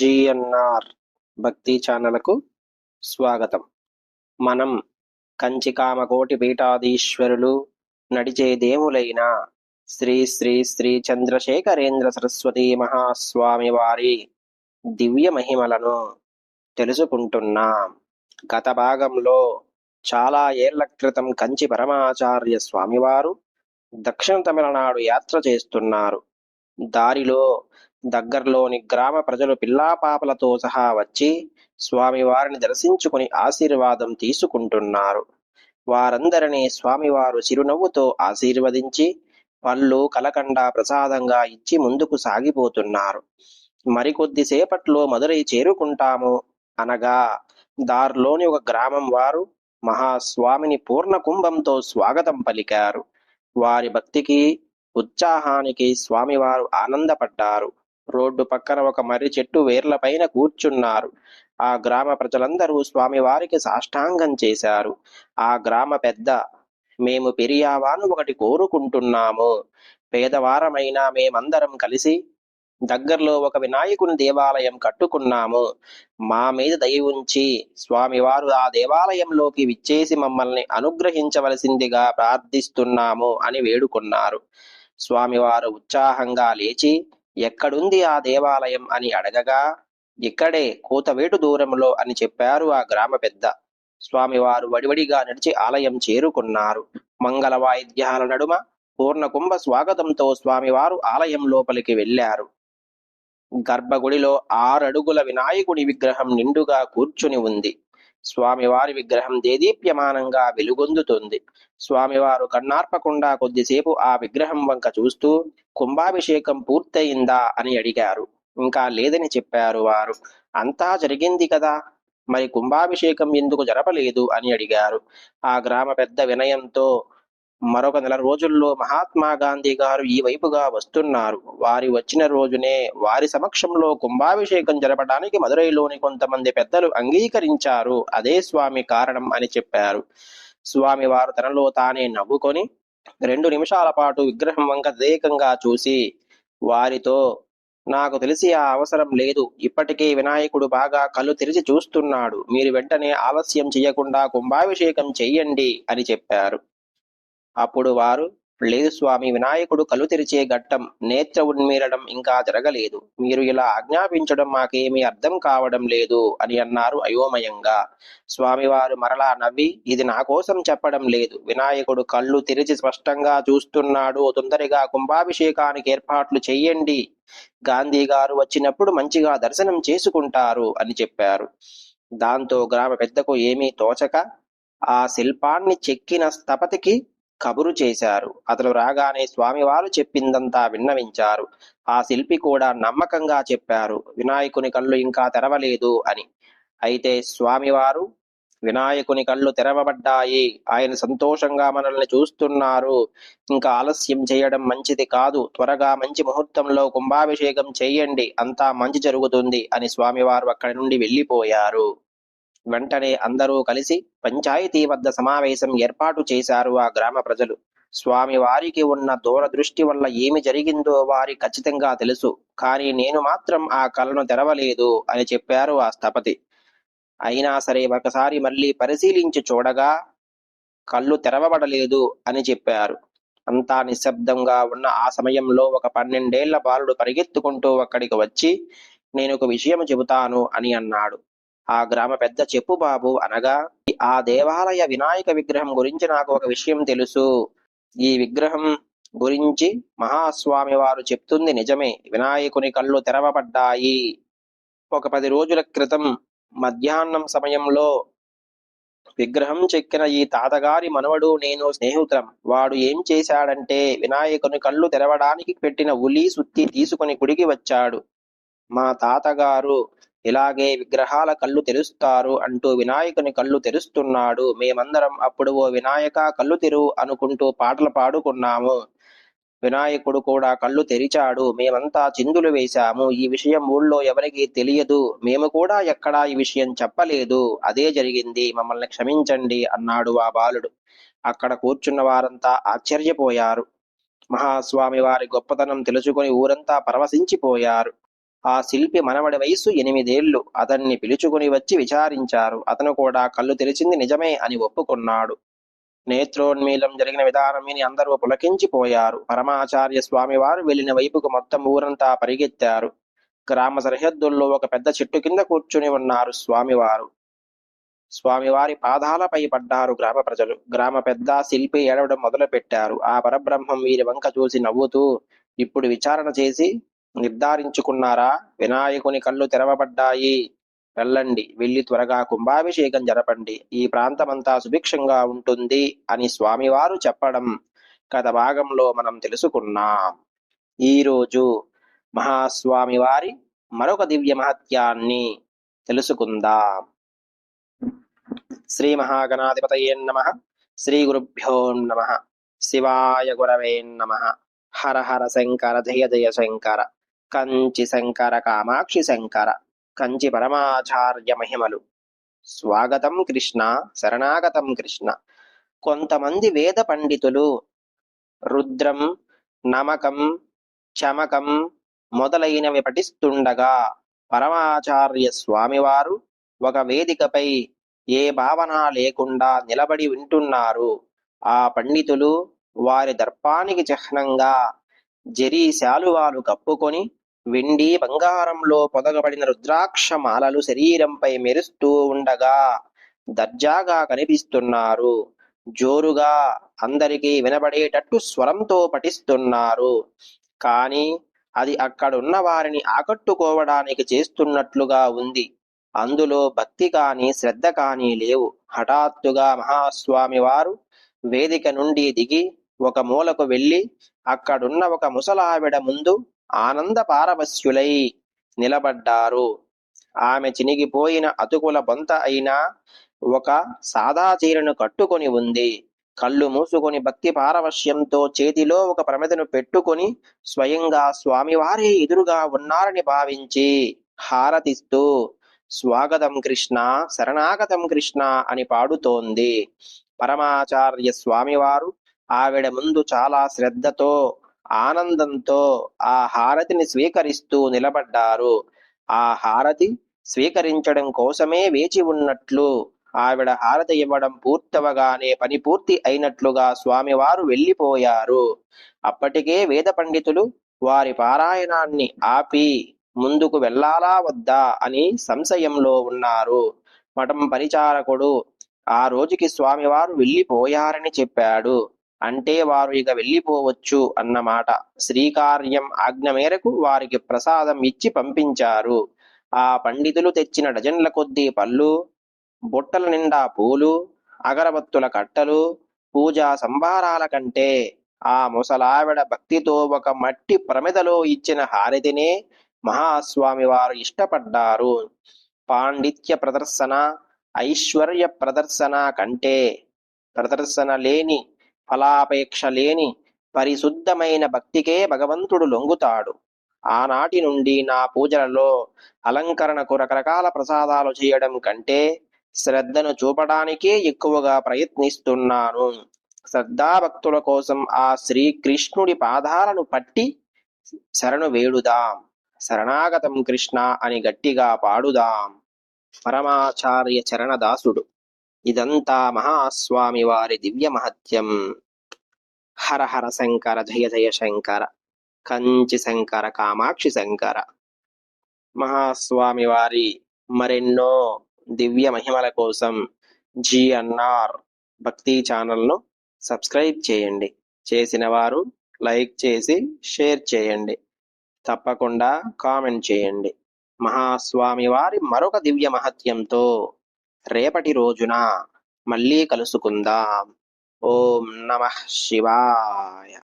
GNR భక్తి ఛానలకు స్వాగతం. మనం కంచికామకోటి పీఠాధీశ్వరులు నడిచే దేవులైన శ్రీ శ్రీ శ్రీ చంద్రశేఖరేంద్ర సరస్వతి మహాస్వామి వారి దివ్య మహిమలను తెలుసుకుంటున్నాం. గత భాగంలో చాలా ఏళ్ళ క్రితం కంచి పరమాచార్య స్వామివారు దక్షిణ తమిళనాడు యాత్ర చేస్తున్నారు. దారిలో దగ్గరలోని గ్రామ ప్రజలు పిల్లాపాపలతో సహా వచ్చి స్వామివారిని దర్శించుకుని ఆశీర్వాదం తీసుకుంటున్నారు. వారందరినీ స్వామివారు చిరునవ్వుతో ఆశీర్వదించి పళ్ళు కలకండ ప్రసాదంగా ఇచ్చి ముందుకు సాగిపోతున్నారు. మరికొద్దిసేపట్లో మదురై చేరుకుంటాము అనగా దారిలోని ఒక గ్రామం వారు మహాస్వామిని పూర్ణ కుంభంతో స్వాగతం పలికారు. వారి భక్తికి ఉత్సాహానికి స్వామివారు ఆనందపడ్డారు. రోడ్డు పక్కన ఒక మర్రి చెట్టు వేర్లపైన కూర్చున్నారు. ఆ గ్రామ ప్రజలందరూ స్వామివారికి సాష్టాంగం చేశారు. ఆ గ్రామ పెద్ద మేము పెరియావాను ఒకటి కోరుకుంటున్నాము. పేదవారమైనా మేమందరం కలిసి దగ్గరలో ఒక వినాయకుని దేవాలయం కట్టుకున్నాము. మా మీద దయ ఉంచి స్వామివారు ఆ దేవాలయంలోకి విచ్చేసి మమ్మల్ని అనుగ్రహించవలసిందిగా ప్రార్థిస్తున్నాము అని వేడుకున్నారు. స్వామివారు ఉత్సాహంగా లేచి ఎక్కడుంది ఆ దేవాలయం అని అడగగా ఇక్కడే కూతవేటు దూరంలో అని చెప్పారు ఆ గ్రామ పెద్ద. స్వామివారు వడివడిగా నడిచి ఆలయం చేరుకున్నారు. మంగళ వాయిద్యాల నడుమ పూర్ణకుంభ స్వాగతంతో స్వామివారు ఆలయం లోపలికి వెళ్ళారు. గర్భగుడిలో ఆరడుగుల వినాయకుడి విగ్రహం నిండుగా కూర్చుని ఉంది. స్వామివారి విగ్రహం దేదీప్యమానంగా వెలుగొందుతుంది. స్వామివారు కన్నార్పకుండా కొద్దిసేపు ఆ విగ్రహం వంక చూస్తూ కుంభాభిషేకం పూర్తయిందా? అని అడిగారు. ఇంకా లేదని చెప్పారు వారు. అంతా జరిగింది కదా! మరి కుంభాభిషేకం ఎందుకు జరపలేదు? అని అడిగారు. ఆ గ్రామ పెద్ద వినయంతో మరొక నెల రోజుల్లో మహాత్మా గాంధీ గారు ఈ వైపుగా వస్తున్నారు. వారి వచ్చిన రోజునే వారి సమక్షంలో కుంభాభిషేకం జరపడానికి మదురైలోని కొంతమంది పెద్దలు అంగీకరించారు. అదే స్వామి కారణం అని చెప్పారు. స్వామి వారు తనలో తానే నవ్వుకొని రెండు నిమిషాల పాటు విగ్రహం వంక తదేకంగా చూసి వారితో నాకు తెలిసి ఆ అవసరం లేదు. ఇప్పటికే వినాయకుడు బాగా కళ్ళు తెరిచి చూస్తున్నాడు. మీరు వెంటనే ఆలస్యం చేయకుండా కుంభాభిషేకం చెయ్యండి అని చెప్పారు. అప్పుడు వారు లేదు స్వామి వినాయకుడు కళ్ళు తెరిచే ఘట్టం నేత్ర ఉన్మీలడం ఇంకా జరగలేదు. మీరు ఇలా ఆజ్ఞాపించడం మాకేమీ అర్థం కావడం లేదు అని అన్నారు అయోమయంగా. స్వామివారు మరలా నవ్వి ఇది నా కోసం చెప్పడం లేదు. వినాయకుడు కళ్ళు తెరిచి స్పష్టంగా చూస్తున్నాడు. తొందరగా కుంభాభిషేకానికి ఏర్పాట్లు చెయ్యండి గాంధీ గారు వచ్చినప్పుడు మంచిగా దర్శనం చేసుకుంటారు అని చెప్పారు. దాంతో గ్రామ పెద్దకు ఏమీ తోచక ఆ శిల్పాన్ని చెక్కిన స్థపతికి కబురు చేశారు. అతను రాగానే స్వామివారు చెప్పిందంతా విన్నవించారు. ఆ శిల్పి కూడా నమ్మకంగా చెప్పారు. వినాయకుని కళ్ళు ఇంకా తెరవలేదు అని. అయితే స్వామివారు వినాయకుని కళ్ళు తెరవబడ్డాయి. ఆయన సంతోషంగా మనల్ని చూస్తున్నారు. ఇంకా ఆలస్యం చేయడం మంచిది కాదు. త్వరగా మంచి ముహూర్తంలో కుంభాభిషేకం చేయండి. అంతా మంచి జరుగుతుంది అని స్వామివారు అక్కడి నుండి వెళ్ళిపోయారు. వెంటనే అందరూ కలిసి పంచాయతీ వద్ద సమావేశం ఏర్పాటు చేశారు ఆ గ్రామ ప్రజలు. స్వామి వారికి ఉన్న దూరదృష్టి వల్ల ఏమి జరిగిందో వారి ఖచ్చితంగా తెలుసు. కానీ నేను మాత్రం ఆ కళను తెరవలేదు అని చెప్పారు ఆ స్థపతి. అయినా సరే ఒకసారి మళ్ళీ పరిశీలించి చూడగా కళ్ళు తెరవబడలేదు అని చెప్పారు. అంతా నిశ్శబ్దంగా ఉన్న ఆ సమయంలో ఒక పన్నెండేళ్ళ బాలుడు పరిగెత్తుకుంటూ అక్కడికి వచ్చి నేను ఒక విషయం చెబుతాను అని అన్నాడు. ఆ గ్రామ పెద్ద చెప్పు బాబు అనగా ఆ దేవాలయ వినాయక విగ్రహం గురించి నాకు ఒక విషయం తెలుసు. ఈ విగ్రహం గురించి మహాస్వామి వారు చెప్తుంది నిజమే. వినాయకుని కళ్ళు తెరవబడ్డాయి. ఒక పది రోజుల క్రితం మధ్యాహ్నం సమయంలో విగ్రహం చెక్కిన ఈ తాతగారి మనవడు నేను స్నేహితులం. వాడు ఏం చేశాడంటే వినాయకుని కళ్ళు తెరవడానికి పెట్టిన ఉలి సుత్తి తీసుకుని గుడికి వచ్చాడు. మా తాతగారు ఇలాగే విగ్రహాల కళ్ళు తెరుస్తారు అంటూ వినాయకుని కళ్ళు తెరుస్తున్నాడు. మేమందరం అప్పుడు ఓ వినాయక కళ్ళు తెరు అనుకుంటూ పాటలు పాడుకున్నాము. వినాయకుడు కూడా కళ్ళు తెరిచాడు. మేమంతా చిందులు వేశాము. ఈ విషయం ఊళ్ళో ఎవరికి తెలియదు. మేము కూడా ఎక్కడా ఈ విషయం చెప్పలేదు. అదే జరిగింది. మమ్మల్ని క్షమించండి అన్నాడు ఆ బాలుడు. అక్కడ కూర్చున్న వారంతా ఆశ్చర్యపోయారు. మహాస్వామి వారి గొప్పతనం తెలుసుకొని ఊరంతా పరవశించిపోయారు. ఆ శిల్పి మనవడి వయస్సు ఎనిమిదేళ్ళు అతన్ని పిలుచుకుని వచ్చి విచారించారు. అతను కూడా కళ్ళు తెరిచింది నిజమే అని ఒప్పుకున్నాడు. నేత్రోన్మీలం జరిగిన విధానం విని అందరూ పులకించిపోయారు. పరమాచార్య స్వామి వారు వెళ్ళిన వైపుకు మొత్తం ఊరంతా పరిగెత్తారు. గ్రామ సరిహద్దుల్లో ఒక పెద్ద చెట్టు కింద కూర్చుని ఉన్నారు స్వామివారు. స్వామివారి పాదాలపై పడ్డారు గ్రామ ప్రజలు. గ్రామ పెద్ద శిల్పి ఏడవడం మొదలు పెట్టారు ఆ పరబ్రహ్మం వీరి వంక చూసి నవ్వుతూ ఇప్పుడు విచారణ చేసి నిర్ధారించుకున్నారా? వినాయకుని కళ్ళు తెరవబడ్డాయి. వెళ్ళండి వెళ్ళి త్వరగా కుంభాభిషేకం జరపండి. ఈ ప్రాంతమంతా సుభిక్షంగా ఉంటుంది అని స్వామివారు చెప్పడం గత భాగంలో మనం తెలుసుకున్నాం. ఈరోజు మహాస్వామి వారి మరొక దివ్య మహత్యాన్ని తెలుసుకుందాం. శ్రీ మహాగణాధిపతయే నమ. శ్రీ గురుభ్యో నమ. శివాయ గురవే నమ. హర హర శంకర జయ జయ శంకర. కంచి శంకర కామాక్షి శంకర కంచి పరమాచార్య మహిమలు. స్వాగతం కృష్ణ శరణాగతం కృష్ణ. కొంతమంది వేద పండితులు రుద్రం నమకం చమకం మొదలైనవి పఠిస్తుండగా పరమాచార్య స్వామివారు ఒక వేదికపై ఏ భావన లేకుండా నిలబడి వింటున్నారు. ఆ పండితులు వారి దర్పానికి చిహ్నంగా జరీ శాలువాలు కప్పుకొని వెండి బంగారంలో పొదగబడిన రుద్రాక్ష మాలలు శరీరంపై మెరుస్తూ ఉండగా దర్జాగా కనిపిస్తున్నారు. జోరుగా అందరికీ వినబడేటట్టు స్వరంతో పఠిస్తున్నారు. కానీ అది అక్కడున్న వారిని ఆకట్టుకోవడానికి చేస్తున్నట్లుగా ఉంది. అందులో భక్తి కానీ శ్రద్ధ కానీ లేవు. హఠాత్తుగా మహాస్వామి వారు వేదిక నుండి దిగి ఒక మూలకు వెళ్ళి అక్కడున్న ఒక ముసలావిడ ముందు ఆనంద పారవశ్యులై నిలబడ్డారు. ఆమె చినిగిపోయిన అతుకుల బొంత అయినా ఒక సాదా చీరను కట్టుకొని ఉంది. కళ్ళు మూసుకొని భక్తి పారవశ్యంతో చేతిలో ఒక ప్రమిదను పెట్టుకొని స్వయంగా స్వామివారే ఎదురుగా ఉన్నారని భావించి హారతిస్తూ స్వాగతం కృష్ణ శరణాగతం కృష్ణ అని పాడుతోంది. పరమాచార్య స్వామివారు ఆవిడ ముందు చాలా శ్రద్ధతో ఆనందంతో ఆ హారతిని స్వీకరిస్తూ నిలబడ్డారు. ఆ హారతి స్వీకరించడం కోసమే వేచి ఉన్నట్లు ఆవిడ హారతి ఇవ్వడం పూర్తవగానే పని పూర్తి అయినట్లుగా స్వామివారు వెళ్ళిపోయారు. అప్పటికే వేద పండితులు వారి పారాయణాన్ని ఆపి ముందుకు వెళ్ళాలా వద్దా? అని సంశయంలో ఉన్నారు. మఠం పరిచారకుడు ఆ రోజుకి స్వామివారు వెళ్ళిపోయారని చెప్పాడు. అంటే వారు ఇక వెళ్ళిపోవచ్చు అన్నమాట శ్రీకార్యం ఆజ్ఞ మేరకు వారికి ప్రసాదం ఇచ్చి పంపించారు. ఆ పండితులు తెచ్చిన డజన్ల కొద్దీ పళ్ళు బుట్టల నిండా పూలు అగరబత్తుల కట్టలు పూజా సంభారాల కంటే ఆ ముసలావిడ భక్తితో ఒక మట్టి ప్రమిదలో ఇచ్చిన హారతినే మహాస్వామి వారు ఇష్టపడ్డారు. పాండిత్య ప్రదర్శన ఐశ్వర్య ప్రదర్శన కంటే ప్రదర్శన లేని ఫలాపేక్ష లేని పరిశుద్ధమైన భక్తికే భగవంతుడు లొంగుతాడు. ఆనాటి నుండి నా పూజలలో అలంకరణకు రకరకాల ప్రసాదాలు చేయడం కంటే శ్రద్ధను చూపడానికే ఎక్కువగా ప్రయత్నిస్తున్నాను. శ్రద్ధాభక్తుల కోసం ఆ శ్రీకృష్ణుడి పాదాలను పట్టి శరణు వేడుదాం. శరణాగతం కృష్ణ అని గట్టిగా పాడుదాం. పరమాచార్య చరణదాసుడు ఇదంతా మహాస్వామి వారి దివ్య మహత్యం. హర హర శంకర జయ జయ శంకర కంచి శంకర కామాక్షి శంకర. మహాస్వామి వారి మరెన్నో దివ్య మహిమల కోసం జిఎన్ఆర్ భక్తి ఛానల్ను సబ్స్క్రైబ్ చేయండి. చేసిన వారు లైక్ చేసి షేర్ చేయండి. తప్పకుండా కామెంట్ చేయండి. మహాస్వామి వారి మరొక దివ్య మహత్యంతో రేపటి రోజున మళ్ళీ కలుసుకుందాం. ఓం నమ శివాయ.